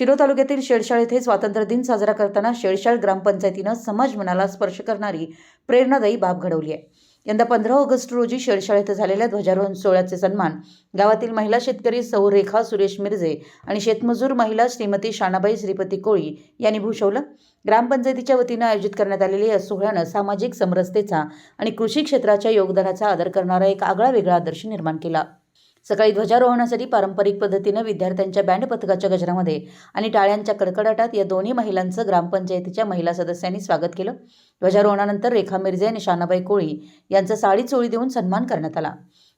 शिरो तालुक्यातील शेडशाळ येथे स्वातंत्र्य दिन साजरा करताना शेडशाळ ग्रामपंचायतीनं समाज मनाला स्पर्श करणारी प्रेरणादायी बाब घडवली आहे. यंदा पंधरा ऑगस्ट रोजी शेडशाळ येथे झालेल्या ध्वजारोहण सोहळ्याचे सन्मान गावातील महिला शेतकरी सौ रेखा सुरेश मिरजे आणि शेतमजूर महिला श्रीमती शानाबाई श्रीपती कोळी यांनी भूषवलं. ग्रामपंचायतीच्या वतीनं आयोजित करण्यात आलेल्या या सोहळ्यानं सामाजिक समरसतेचा आणि कृषी क्षेत्राच्या योगदानाचा आदर करणारा एक आगळा वेगळा आदर्श निर्माण केला. सकाळी ध्वजारोहणासाठी पारंपरिक पद्धतीनं विद्यार्थ्यांच्या बँड पथकाच्या गजरामध्ये आणि टाळ्यांच्या कडकडाटात या दोन्ही महिलांचं ग्रामपंचायतीच्या महिला सदस्यांनी स्वागत केलं. ध्वजारोहणानंतर रेखा मिरजे आणि शानाबाई कोळी यांचा साडी चोळी देऊन सन्मान करण्यात आला.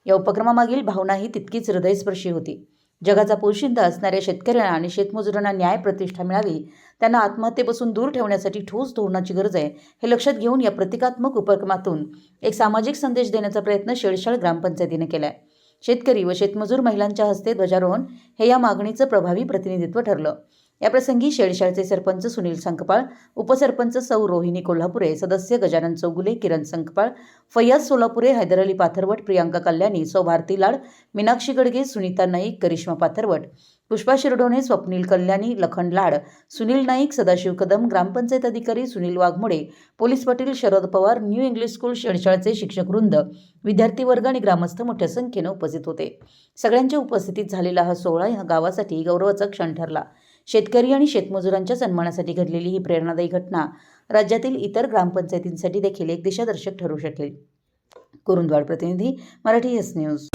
या उपक्रमामागील भावनाही तितकीच हृदयस्पर्शी होती. जगाचा पोशिंदा असणाऱ्या शेतकऱ्यांना आणि शेतमजुरांना न्याय प्रतिष्ठा मिळावी त्यांना आत्महत्येपासून दूर ठेवण्यासाठी ठोस धोरणाची गरज आहे हे लक्षात घेऊन या प्रतिकात्मक उपक्रमातून एक सामाजिक संदेश देण्याचा प्रयत्न शेळशाळ ग्रामपंचायतीने केला आहे शेतकरी व शेतमजूर महिलांच्या हस्ते ध्वजारोहण हे या मागणीचं प्रभावी प्रतिनिधित्व ठरलं. याप्रसंगी शेडशाळचे सरपंच सुनील संकपाळ उपसरपंच सौ रोहिणी कोल्हापुरे सदस्य गजानन चौगुले किरण संकपाळ फैयाज सोलापुरे हैदर अली पाथरवट प्रियांका कल्याणी सौ भारती लाड मीनाक्षी गडगे सुनीता नाईक करिश्मा पाथरवट पुष्पा शिरडोणे स्वप्नील कल्याणी लखन लाड सुनील नाईक सदाशिव कदम ग्रामपंचायत अधिकारी Sunil Waghmode police Patil Sharad Pawar new English school शेळशाळचे शिक्षक वृंद विद्यार्थी वर्ग आणि ग्रामस्थ मोठ्या संख्येनं उपस्थित होते. सगळ्यांच्या उपस्थितीत झालेला हा सोहळा ह्या गावासाठी गौरवाचा क्षण ठरला. शेतकरी आणि शेतमजुरांच्या सन्मानासाठी घडलेली ही प्रेरणादायी घटना राज्यातील इतर ग्रामपंचायतींसाठी देखील एक दिशादर्शक ठरू शकेल. कुरुंदवाड प्रतिनिधी मराठी एस न्यूज.